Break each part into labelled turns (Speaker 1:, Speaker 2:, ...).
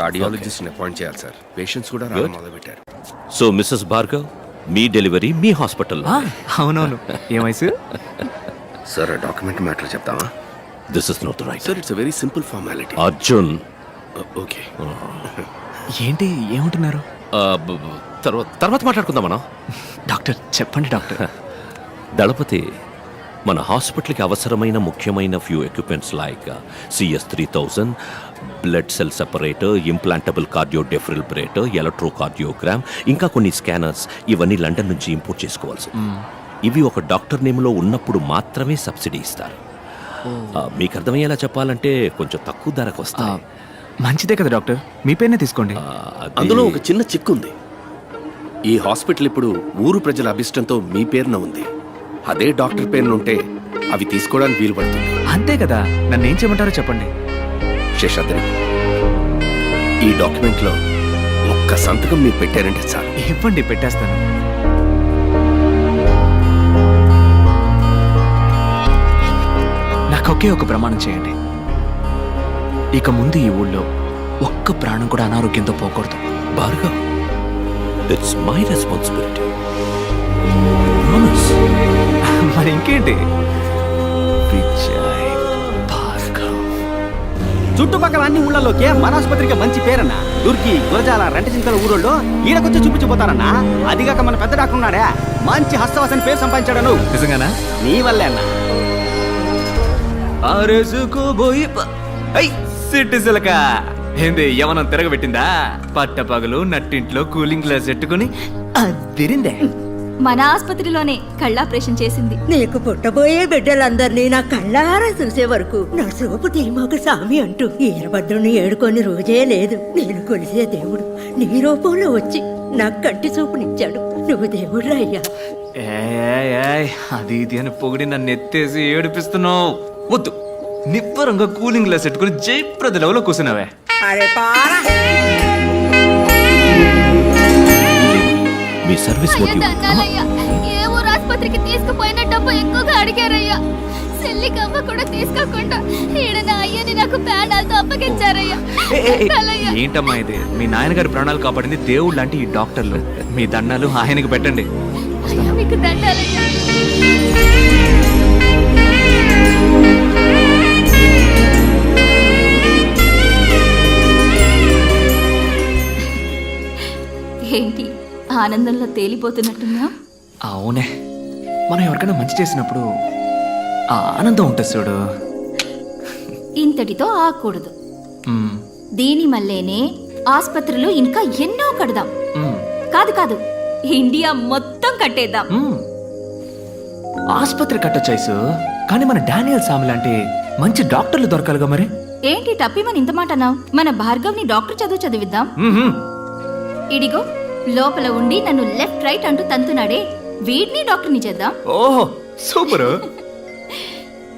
Speaker 1: Cardiologist appoint చేయాలి sir. Patients కూడా రావడం మొదలు పెట్టారు
Speaker 2: సో మిస్సెస్ భార్గవ్ మీ డెలివరీ మీ హాస్పిటల్
Speaker 3: అవునవును. ఏ వయసు?
Speaker 1: సార్ డాక్యుమెంట్ మ్యాటర్ చెప్తామా
Speaker 2: this is not right
Speaker 1: sir it's very simple formality
Speaker 2: Arjun
Speaker 1: okay
Speaker 3: ఏంటి ఏమంటున్నారు?
Speaker 2: తర్వాత తర్వాత మాట్లాడుకుందాం మనం
Speaker 3: డాక్టర్ చెప్పండి డాక్టర్.
Speaker 2: దళపతి మన హాస్పిటల్కి అవసరమైన ముఖ్యమైన few equipments like CS three thousand blood cell separator implantable cardio defibrillator electrocardiogram ఇంకా కొన్ని స్కానర్స్ ఇవన్నీ లండన్ నుంచి ఇంపోర్ట్ చేసుకోవాల్సి ఇవి ఒక డాక్టర్ నేమ్లో ఉన్నప్పుడు మాత్రమే సబ్సిడీ ఇస్తారు. ఆ, మీకు అర్థమయ్యేలా చెప్పాలంటే కొంచెం తక్కువ ధరకు
Speaker 3: ఆ,
Speaker 2: వస్తాయి
Speaker 3: మంచిదే కదా డాక్టర్. మీ పేరునే తీసుకోండి.
Speaker 1: అందులో ఒక చిన్న చిక్కు ఉంది ఈ హాస్పిటల్ ఇప్పుడు ఊరు ప్రజల అభిష్టంతో మీ పేరున ఉంది. అదే డాక్టర్ పేరున ఉంటే అవి తీసుకోవడానికి వీలు పడుతుంది.
Speaker 3: అంతే కదా. నన్ను ఏం చేయమంటారో చెప్పండి.
Speaker 1: శేషాద్రి ఈ డాక్యుమెంట్లో ఒక్క సంతకం మీరు పెట్టారంటే చాలు.
Speaker 3: ఇవ్వండి పెట్టేస్తాను. నాకు ఒకే ఒక ప్రమాణం చేయండి. ఇక ముందు ఈ ఊళ్ళో ఒక్క ప్రాణం కూడా అనారోగ్యంతో పోకూడదు.
Speaker 2: Bhargav it's my responsibility promise
Speaker 3: మరి ఇంకేంటి? విజయ్
Speaker 4: చుట్టుపక్కల అన్ని ఊళ్ళలోకే మన ఆసుపత్రికి మంచి పేరన్న. దుర్గి గురజాల రెంటచింతల ఊరోళ్ళు ఈడకొచ్చి చూపించిపోతారన్నా. అదిగాక మన పెద్ద డాక్టర్ ఉన్నాడే? మంచి హస్తవాసని పేరు సంపాదించాడను
Speaker 3: నిజంగానా?
Speaker 4: నీ వల్లే అన్న.
Speaker 3: ఏంది యవనం తిరగబెట్టిందా? పట్టపగలు నట్టింట్లో కూలింగ్ గ్లాస్ పెట్టుకుని అదిరిందే
Speaker 5: మన ఆసుపత్రిలోనే కళ్ళాపరేషన్ చేసింది.
Speaker 6: నీకు పుట్టబోయే బిడ్డలందరినీ నా కళ్ళారా చూసే వరకు నా సోపు తీమాకు సామి అంటూ ఈరభద్రుని ఏడుకొని రోజే లేదు. నేను కొలిసే దేవుడు నీ రూపంలో వచ్చి నాకు కంటి చూపునిచ్చాడు. నువ్వు దేవుడు అయ్యా.
Speaker 3: ఏయ్, ఏయ్, అది ఇది అని పొగిడి నన్ను ఎత్తేసి ఏడిపిస్తున్నావు. వద్దు. నిబ్బరంగా కూలింగ్ గ్లాస్ పెట్టుకుని జయప్రద లెవెల్లో కూర్చున్నావే.
Speaker 6: అరే పారా.
Speaker 2: మీ సర్వీస్ మోటివ్
Speaker 5: దండాలయ్యా. ఏ ఊరు ఆసుపత్రికి తీసుకుపోయిన డబ్బు ఎక్కువగా అడిగారయ్యా. సెల్లికమ్మ కూడా తీసుకోకుండా ఈడ నా అయ్యని నాకు ప్రాణాలతో అప్పగించారయ్యా. దండాలయ్యా.
Speaker 3: ఏంటమ్మా ఇది? మీ నాయనగారి ప్రాణాలు కాపాడింది దేవుడు లాంటి ఈ డాక్టర్లు. మీ దండాలు ఆయనకి పెట్టండి.
Speaker 5: అయ్యో మీకు దండాలయ్యా. ఏంటి? ఆనందంలో తేలిపోతున్నట్టున్నా
Speaker 3: అవునే. మనం ఎవరికైనా మంచి చేసినప్పుడు ఆ ఆనందం ఉంటుంది చూడు.
Speaker 5: ఇంతటితో ఆకూడదు
Speaker 3: మ్మ్,
Speaker 5: దీని మల్లేనే ఆసుపత్రులు ఇంకా ఎన్నో కడదాం.
Speaker 3: మ్మ్,
Speaker 5: కాదు కాదు. ఇండియా మొత్తం కట్టేద్దాం.
Speaker 3: మ్మ్. ఆసుపత్రి కట్టొచ్చాయిసు కానీ మన డానియల్ సామి లాంటి మంచి డాక్టర్లు దొరకాలిగా మరి.
Speaker 5: ఏంటి టప్పిమని ఇంత మాట అన్నావు? మన భార్గవ్ని డాక్టర్ చదువు చదివిద్దాం.
Speaker 3: మ్మ్.
Speaker 5: ఇడిగో. లోపల ఉండి నన్ను లెఫ్ట్ రైట్ అంటూ తంతున్నాడే వీడిని డాక్టర్ని చేద్దాం.
Speaker 3: ఓహో సూపర్.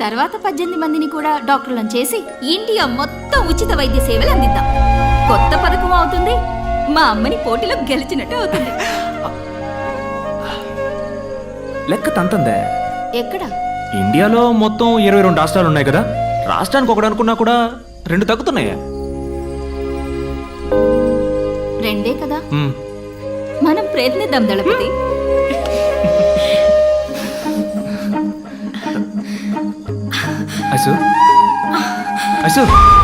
Speaker 5: తర్వాత పద్దెనిమిది మందిని కూడా డాక్టర్లను చేసి ఇండియా మొత్తం ఉచిత వైద్య సేవలు అందిద్దాం. కొత్త పథకం అవుతుంది. మా అమ్మని పోటీలో గెలిచినట్టు అవుతుంది.
Speaker 3: లెక్క తంతందే.
Speaker 5: ఎక్కడ?
Speaker 3: ఇండియాలో మొత్తం ఇరవై రెండు రాష్ట్రాలు ఉన్నాయి కదా. రాష్ట్రానికి ఒకటి అనుకున్నా కూడా రెండు తగ్గుతున్నాయా.
Speaker 5: రెండే కదా. మనం ప్రయత్నిద్దాం Dalapathi.
Speaker 3: Ashok.
Speaker 5: Ashok.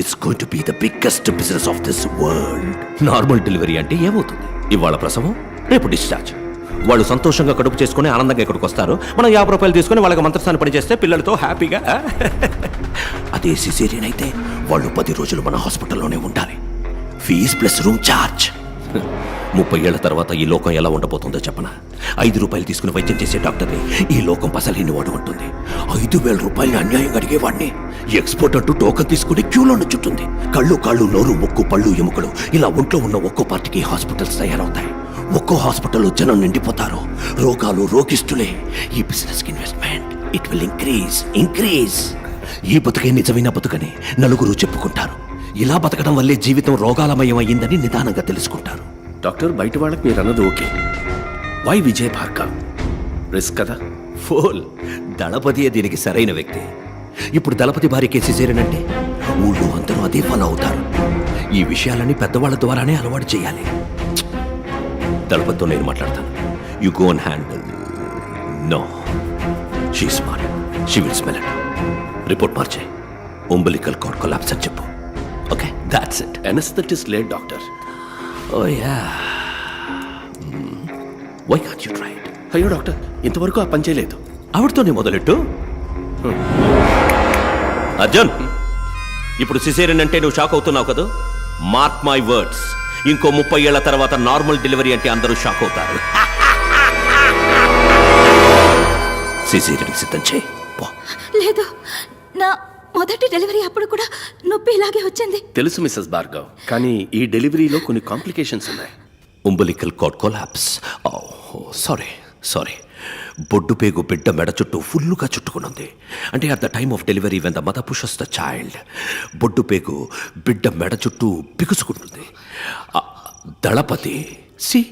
Speaker 2: it's going to be the biggest business of this world normal delivery అంటే ఏమవుతుంది? ఇవాళ ప్రసవం రేపు డిశ్చార్జ్ వాళ్ళు సంతోషంగా కడుపు చేసుకుని ఆనందంగా ఇక్కడికి వస్తారు. మనం యాభై రూపాయలు తీసుకుని వాళ్ళకి మంత్రస్థానం పని చేస్తే పిల్లలతో హ్యాపీగా. అదే సిసేరియన్ అయితే వాళ్ళు పది రోజులు మన హాస్పిటల్లోనే ఉండాలి. ఫీజ్ ప్లస్ రూమ్ ఛార్జ్ ముప్పై ఏళ్ళ తర్వాత ఈ లోకం ఎలా ఉండబోతుందో చెప్పనా? ఐదు రూపాయలు తీసుకుని వైద్యం చేసే డాక్టర్ని ఈ లోకం పసలేని వాడు ఉంటుంది ఐదు వేల రూపాయలు అన్యాయం అడిగేవాడిని. ఎక్స్పోర్ట్ అంటూ టోకన్ తీసుకుని క్యూలో చుట్టుంది కళ్ళు కాళ్ళు నోరు ముక్కు పళ్ళు ఎముకలు ఇలా ఒంట్లో ఉన్న ఒక్కో పార్టీకి హాస్పిటల్స్ తయారవుతాయి. ఒక్కో హాస్పిటల్లో జనం నిండిపోతారు. రోగాలు రోగిస్తులే ఈ business investment. It will increase increase. ఈ బతుకే నిజమైన బతుకని నలుగురు చెప్పుకుంటారు. ఇలా బతకడం వల్లే జీవితం రోగాలమయం అయ్యిందని నిదానంగా తెలుసుకుంటారు.
Speaker 1: డాక్టర్ బయట వాళ్ళకి మీరు అన్నది okay. Why Vijay Bhargav risk కదా?
Speaker 2: ఫోల్ దళపతియే దీనికి సరైన వ్యక్తి. ఇప్పుడు దళపతి భార్య కేసు చేరినంటే ఊళ్ళో అందరూ అదే ఫాలో అవుతారు. ఈ విషయాలన్నీ పెద్దవాళ్ళ ద్వారానే అలవాటు చేయాలి. దళపతితో నేను మాట్లాడతాను. You go and handle no she smart she will smell it report మార్చే ఉంబలికల్ కార్డ్ కొలాప్స్ అని చెప్పు. Okay that's it
Speaker 1: anaesthetist late doctor
Speaker 2: oh yeah why can't you try
Speaker 1: అయ్యో డాక్టర్ ఇంతవరకు ఆ పని చేయలేదు.
Speaker 2: ఆవిడతోనే మొదలెట్టు? అర్జున్ ఇప్పుడు సిసేరియన్ అంటే నువ్వు షాక్ అవుతున్నావు కదా? మార్క్ మై వర్డ్స్ ఇంకో ముప్పై ఏళ్ళ తర్వాత నార్మల్ డెలివరీ అంటే అందరూ షాక్ అవుతారు. సిసేరియన్ సిద్ధం చేయి. పో.
Speaker 5: లేదు. నా మొదటి డెలివరీ అప్పుడు కూడా నొప్పి ఇలాగే వచ్చింది.
Speaker 1: తెలుసు మిస్సెస్ భార్గవ్ కానీ ఈ డెలివరీలో కొన్ని కాంప్లికేషన్స్ ఉన్నాయి.
Speaker 2: Umbilical cord collapse. Oh, sorry sorry బొడ్డు పేగు బిడ్డ మెడ చుట్టూ ఫుల్లుగా చుట్టుకునుంది. అంటే at the time of delivery when the mother pushes the child బొడ్డు పేగు బిడ్డ మెడ చుట్టూ బిగుసుకుంటుంది. దళపతి సి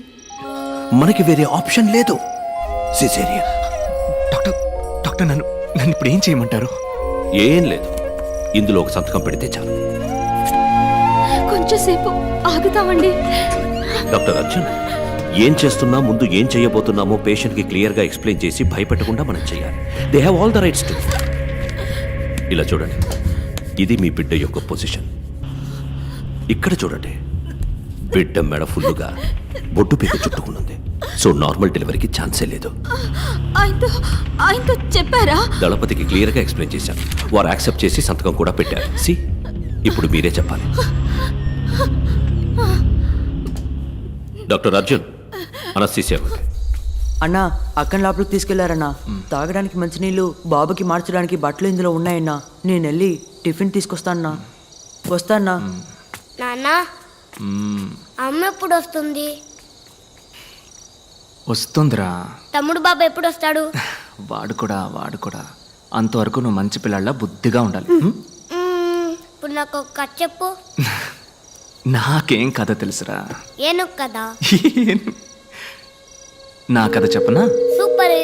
Speaker 2: మనకి వేరే ఆప్షన్ లేదు. సిసేరియన్
Speaker 3: డాక్టర్ డాక్టర్ నన్ను నన్ను ఇప్పుడు ఏం చేయమంటారు?
Speaker 2: ఏం లేదు. ఇందులో ఒక సంతకం పెడితే చాలు.
Speaker 5: కొంచెంసేపు ఆగుతామండి.
Speaker 2: డాక్టర్ అర్జున్ ఏం చేస్తున్నా ముందు ఏం చేయబోతున్నామో పేషెంట్కి క్లియర్గా ఎక్స్ప్లెయిన్ చేసి భయపెట్టకుండా మనం చేయాలి. They have all the rights to ఇలా చూడండి. ఇది మీ బిడ్డ యొక్క పొజిషన్. ఇక్కడ చూడండి. బిడ్డ మెడ ఫుల్లుగా బొడ్డు పీక చుట్టుకున్నది సో నార్మల్ డెలివరీకి ఛాన్సే లేదు.
Speaker 5: ఆయనతో ఆయనతో చెప్పారా?
Speaker 2: దళపతికి క్లియర్గా ఎక్స్ప్లెయిన్ చేశాను వారు యాక్సెప్ట్ చేసి సంతకం కూడా పెట్టారు. సి ఇప్పుడు మీరే చెప్పాలి. డాక్టర్ అర్జున్ అనస్థీసియా
Speaker 7: అన్నా అక్కని లోపలికి తీసుకెళ్ళారన్నా. తాగడానికి మంచినీళ్ళు బాబుకి మార్చడానికి బట్టలు ఇందులో ఉన్నాయన్నా. నేను వెళ్ళి టిఫిన్ తీసుకొస్తానన్నా వస్తానా
Speaker 8: నాన్న అమ్మ ఎప్పుడు వస్తుంది?
Speaker 3: వస్తుందిరా.
Speaker 8: తమ్ముడు బాబా ఎప్పుడు వస్తాడు?
Speaker 3: వాడు కూడా వాడు కూడా. అంతవరకు నువ్వు మంచి పిల్లల్లా బుద్ధిగా ఉండాలి.
Speaker 8: ఇప్పుడు నాకు ఒక కథ చెప్పు.
Speaker 3: నాకేం కథ తెలుసురా?
Speaker 8: ఏనుగు కదా
Speaker 3: నా కథ చెప్పనా?
Speaker 8: సూపర్.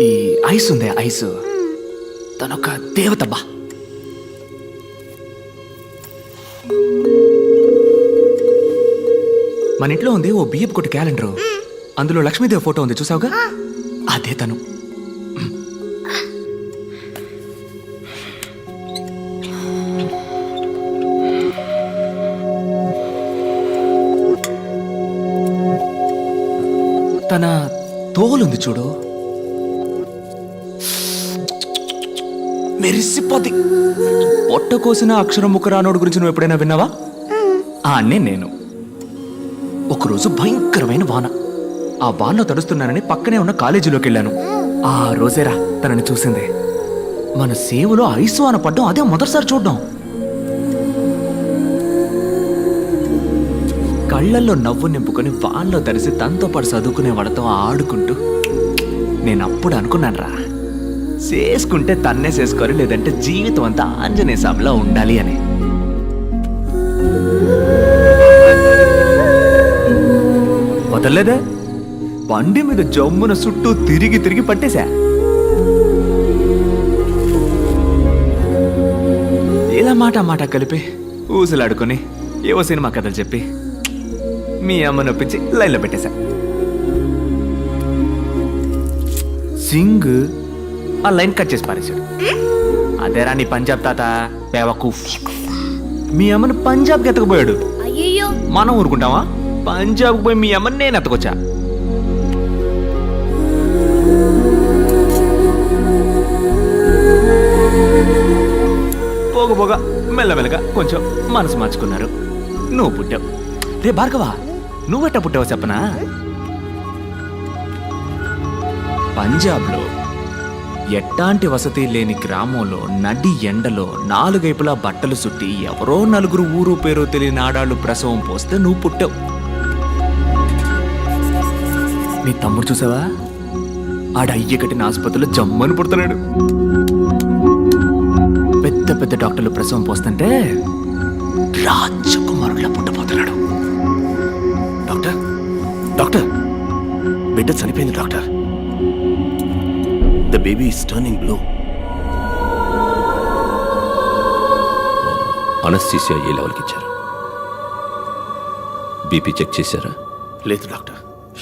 Speaker 3: ఈ ఐస్ ఉందే ఐస్. తనొక దేవత బా. మన ఇంట్లో ఉంది ఓ బియ్యపు కొట్టి క్యాలెండర్. అందులో లక్ష్మీదేవి ఫోటో ఉంది చూసావుగా? అదే తను. తన తోలుంది చూడు. మెరిసిపోద్ది. పొట్ట కోసిన అక్షరం ముక్క రానోడు గురించి నువ్వు ఎప్పుడైనా విన్నావా? ఆ అన్నే నేను. ఒకరోజు భయంకరమైన వాన. ఆ వానలో తడుస్తున్నానని పక్కనే ఉన్న కాలేజీలోకి వెళ్ళాను. ఆ రోజేరా తనని చూసింది. మన సేవలో ఐస్ వాన పడ్డం అదే మొదటిసారి చూడడం. కళ్ళల్లో నవ్వు నింపుకొని వాళ్ళలో తడిసి తనతో పాటు చదువుకునే వాళ్ళతో ఆడుకుంటూ నేను అప్పుడు అనుకున్నాను రా చేసుకుంటే తన్నే చేసుకోవాలి లేదంటే జీవితం అంతా ఆంజనేయ స్వామిలో ఉండాలి అని. వదలలేదే? బండి మీద జమ్మున చుట్టూ తిరిగి తిరిగి పట్టేశా. ఇలా మాట మాట కలిపి. ఊసులాడుకొని ఏవో సినిమా కథలు చెప్పి మీ అమ్మ నొప్పించి లైన్లో పెట్టేశా. సింగ్ ఆ లైన్ కట్ చేసి పారేశాడు. అదేరా నీ పంజాబ్ తాత? బేవకూఫ్ మీ అమ్మను పంజాబ్కి ఎత్తకపోయాడు.
Speaker 8: అయ్యో
Speaker 3: మనం ఊరుకుంటావా పంజాబ్కి పోయి మీ అమ్మని నేను ఎత్తకొచ్చా? పోగ పోగ మెల్లమెల్లగా కొంచెం మనసు మార్చుకున్నారు. నువ్వు పుట్టావు. రే భార్గవా నువ్వెట్ట పుట్టావు చెప్పనా? పంజాబ్లో ఎట్టాంటి వసతి లేని గ్రామంలో నడి ఎండలో నాలుగైపులా బట్టలు సుట్టి ఎవరో నలుగురు ఊరు పేరు తెలియని ఆడాళ్ళు ప్రసవం పోస్తే నువ్వు పుట్టావు. నీ తమ్ముడు చూసావా? ఆడ అయ్య కట్టిన ఆసుపత్రిలో జమ్మని పుడుతున్నాడు పెద్ద పెద్ద డాక్టర్లు ప్రసవం పోస్తుంటే రాజకుమారులా పుట్టబోతున్నాడు.
Speaker 1: డాక్టర్ డాక్టర్ బిడ్డ చనిపోయింది doctor. The baby is turning blue
Speaker 2: anaesthesia ఏ లెవెల్కి ఇచ్చారు? బీపీ చెక్ చేశారా?
Speaker 1: లేదు డాక్టర్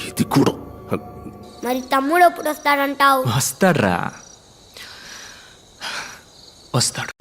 Speaker 1: ఇది కూడా
Speaker 8: మరి తమ్ముడు ఎప్పుడు వస్తాడంటావు?
Speaker 3: వస్తాడ్రా. వస్తాడు.